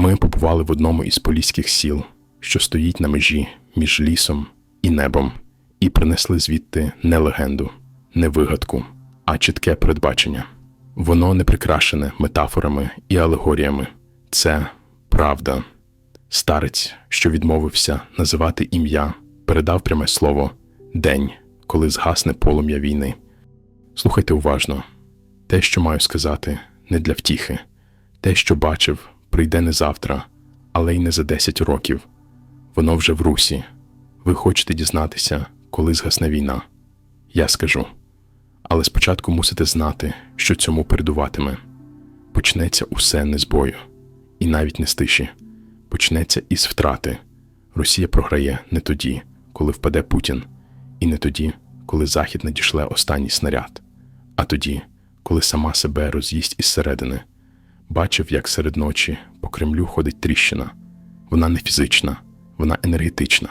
Ми побували в одному із поліських сіл, що стоїть на межі між лісом і небом, і принесли звідти не легенду, не вигадку, а чітке передбачення. Воно не прикрашене метафорами і алегоріями. Це правда. Старець, що відмовився називати ім'я, передав пряме слово день, коли згасне полум'я війни. Слухайте уважно. Те, що маю сказати, не для втіхи. Те, що бачив, прийде не завтра, але й не за 10 років. Воно вже в русі. Ви хочете дізнатися, коли згасне війна? Я скажу. Але спочатку мусите знати, що цьому передуватиме. Почнеться усе не з бою, і навіть не з тиші. Почнеться із втрати. Росія програє не тоді, коли впаде Путін, і не тоді, коли Захід надішле останній снаряд, а тоді, коли сама себе роз'їсть із середини. Бачив, як серед ночі по Кремлю ходить тріщина. Вона не фізична, вона енергетична.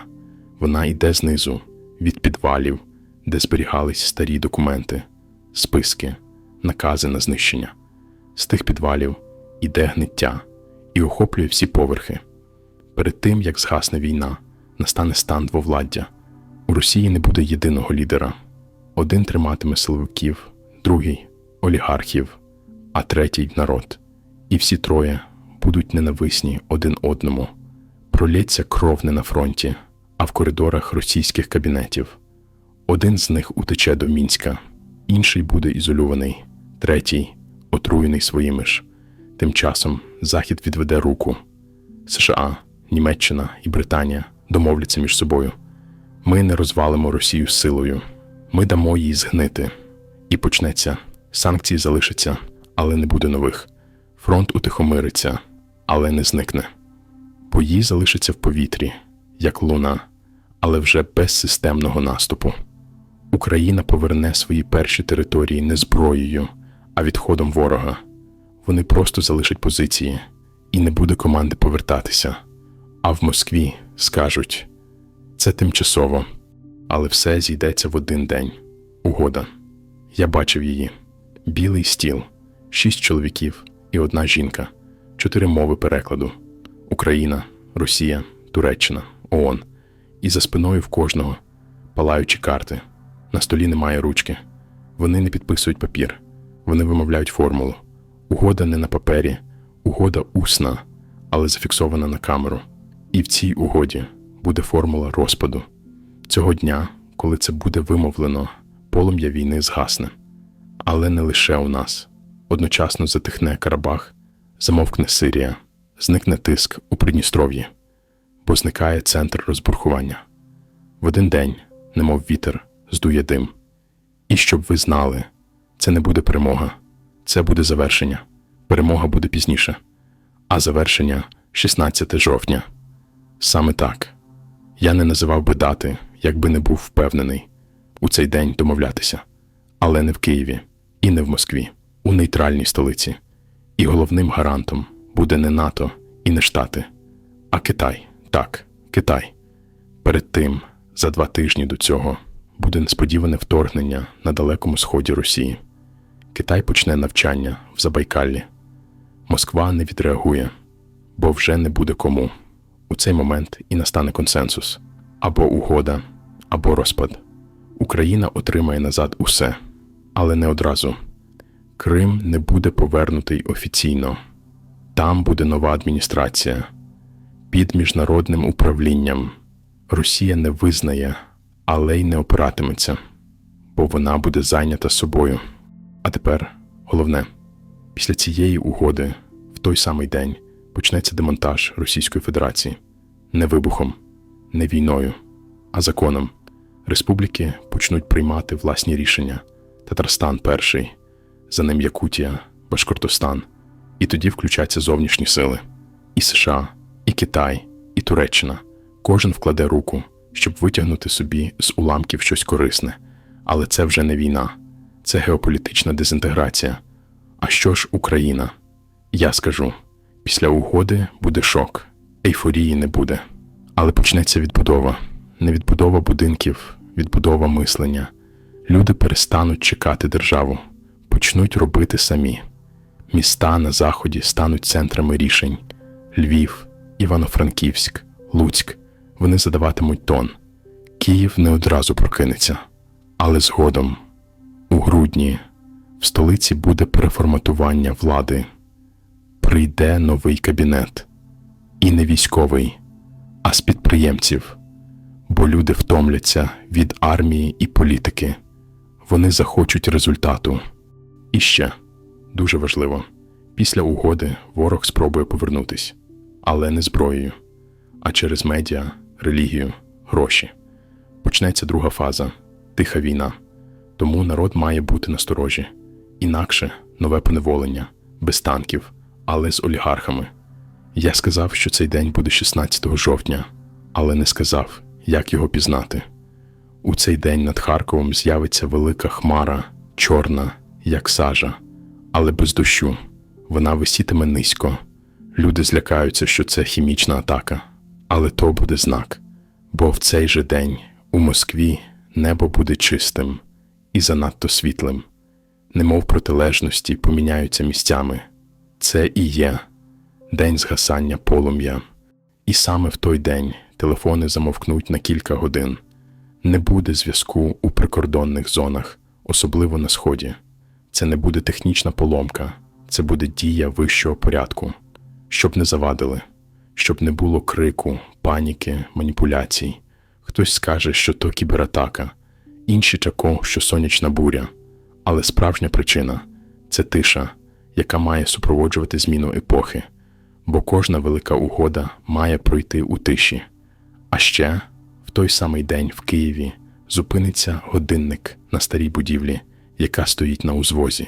Вона йде знизу, від підвалів, де зберігались старі документи, списки, накази на знищення. З тих підвалів іде гниття і охоплює всі поверхи. Перед тим, як згасне війна, настане стан двовладдя. У Росії не буде єдиного лідера. Один триматиме силовиків, другий олігархів, а третій народ. І всі троє будуть ненависні один одному. Пролється кров не на фронті, а в коридорах російських кабінетів. Один з них утече до Мінська, інший буде ізольований, третій отруєний своїми ж. Тим часом Захід відведе руку. США, Німеччина і Британія домовляться між собою. Ми не розвалимо Росію силою, ми дамо їй згнити. І почнеться. Санкції залишаться, але не буде нових. Фронт утихомириться, але не зникне. Бої залишаться в повітрі, як луна, але вже без системного наступу. Україна поверне свої перші території не зброєю, а відходом ворога. Вони просто залишать позиції, і не буде команди повертатися. А в Москві скажуть це тимчасово, але все зійдеться в один день. Угода. Я бачив її: білий стіл, шість чоловіків і одна жінка, чотири мови перекладу: Україна, Росія, Туреччина, ООН. І за спиною в кожного палаючі карти. На столі немає ручки. Вони не підписують папір, вони вимовляють формулу. Угода не на папері, угода усна, але зафіксована на камеру. І в цій угоді буде формула розпаду. Цього дня, коли це буде вимовлено, полум'я війни згасне. Але не лише у нас. Одночасно затихне Карабах, замовкне Сирія, зникне тиск у Придністров'ї, бо зникає центр розбурхування. В один день, немов вітер, здує дим. І щоб ви знали, це не буде перемога, це буде завершення. Перемога буде пізніше, а завершення 16 жовтня. Саме так. Я не називав би дати, якби не був впевнений у цей день домовлятися, але не в Києві і не в Москві, у нейтральній столиці. І головним гарантом буде не НАТО і не Штати, а Китай. Так, Китай. Перед тим, за два тижні до цього, буде несподіване вторгнення на далекому сході Росії. Китай почне навчання в Забайкаллі. Москва не відреагує, бо вже не буде кому. У цей момент і настане консенсус або угода, або розпад. Україна отримає назад усе, але не одразу. Крим не буде повернутий офіційно. Там буде нова адміністрація під міжнародним управлінням. Росія не визнає, але й не опиратиметься, бо вона буде зайнята собою. А тепер головне, після цієї угоди, в той самий день, почнеться демонтаж Російської Федерації не вибухом, не війною, а законом. Республіки почнуть приймати власні рішення. Татарстан перший, за ним Якутія, Башкортостан. І тоді включаться зовнішні сили. І США, і Китай, і Туреччина. Кожен вкладе руку, щоб витягнути собі з уламків щось корисне. Але це вже не війна, це геополітична дезінтеграція. А що ж Україна? Я скажу: після угоди буде шок, ейфорії не буде. Але почнеться відбудова, не відбудова будинків, відбудова мислення. Люди перестануть чекати державу, почнуть робити самі. Міста на заході стануть центрами рішень. Львів, Івано-Франківськ, Луцьк вони задаватимуть тон. Київ не одразу прокинеться, але згодом, у грудні, в столиці буде переформатування влади. Прийде новий кабінет, і не військовий, а з підприємців, бо люди втомляться від армії і політики. Вони захочуть результату. І ще дуже важливо: після угоди ворог спробує повернутись, але не зброєю, а через медіа, релігію, гроші. Почнеться друга фаза тиха війна. Тому народ має бути насторожі. Інакше нове поневолення, без танків, але з олігархами. Я сказав, що цей день буде 16 жовтня, але не сказав, як його пізнати. У цей день над Харковом з'явиться велика хмара, чорна, як сажа, але без дощу. Вона висітиме низько. Люди злякаються, що це хімічна атака, але то буде знак. Бо в цей же день у Москві небо буде чистим і занадто світлим, немов протилежності поміняються місцями. Це і є день згасання полум'я. І саме в той день телефони замовкнуть на кілька годин. Не буде зв'язку у прикордонних зонах, особливо на сході. Це не буде технічна поломка, це буде дія вищого порядку, щоб не завадили, щоб не було крику, паніки, маніпуляцій. Хтось скаже, що то кібератака, інші тако, що сонячна буря. Але справжня причина це тиша, яка має супроводжувати зміну епохи, бо кожна велика угода має пройти у тиші. А ще в той самий день в Києві зупиниться годинник на старій будівлі, яка стоїть на узвозі.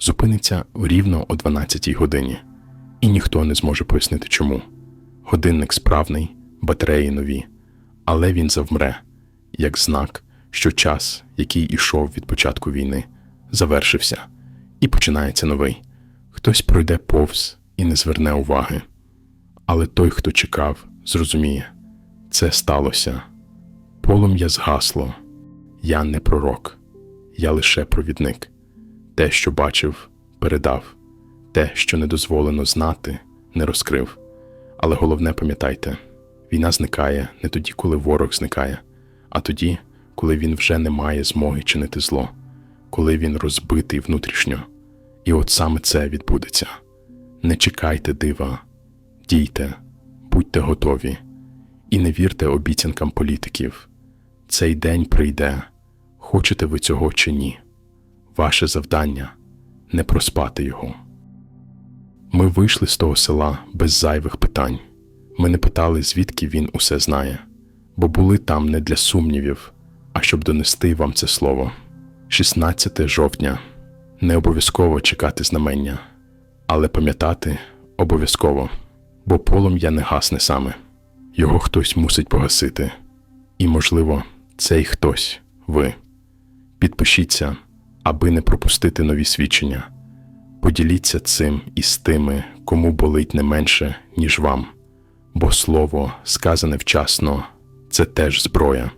Зупиниться рівно о 12 годині, і ніхто не зможе пояснити чому. Годинник справний, батареї нові, але він завмре, як знак, що час, який ішов від початку війни, завершився, і починається новий. Хтось пройде повз і не зверне уваги. Але той, хто чекав, зрозуміє це сталося. Полум'я згасло. Я не пророк, я лише провідник. Те, що бачив, передав, те, що не дозволено знати, не розкрив. Але головне пам'ятайте, війна зникає не тоді, коли ворог зникає, а тоді, коли він вже не має змоги чинити зло, коли він розбитий внутрішньо. І от саме це відбудеться. Не чекайте дива, дійте, будьте готові і не вірте обіцянкам політиків. Цей день прийде, хочете ви цього чи ні. Ваше завдання не проспати його. Ми вийшли з того села без зайвих питань. Ми не питали, звідки він усе знає, бо були там не для сумнівів, а щоб донести вам це слово. 16 жовтня. Не обов'язково чекати знамення, але пам'ятати обов'язково, бо полум'я не гасне саме. Його хтось мусить погасити. І, можливо, цей хтось ви. Підпишіться, аби не пропустити нові свідчення. Поділіться цим із тими, кому болить не менше, ніж вам, бо слово, сказане вчасно, це теж зброя.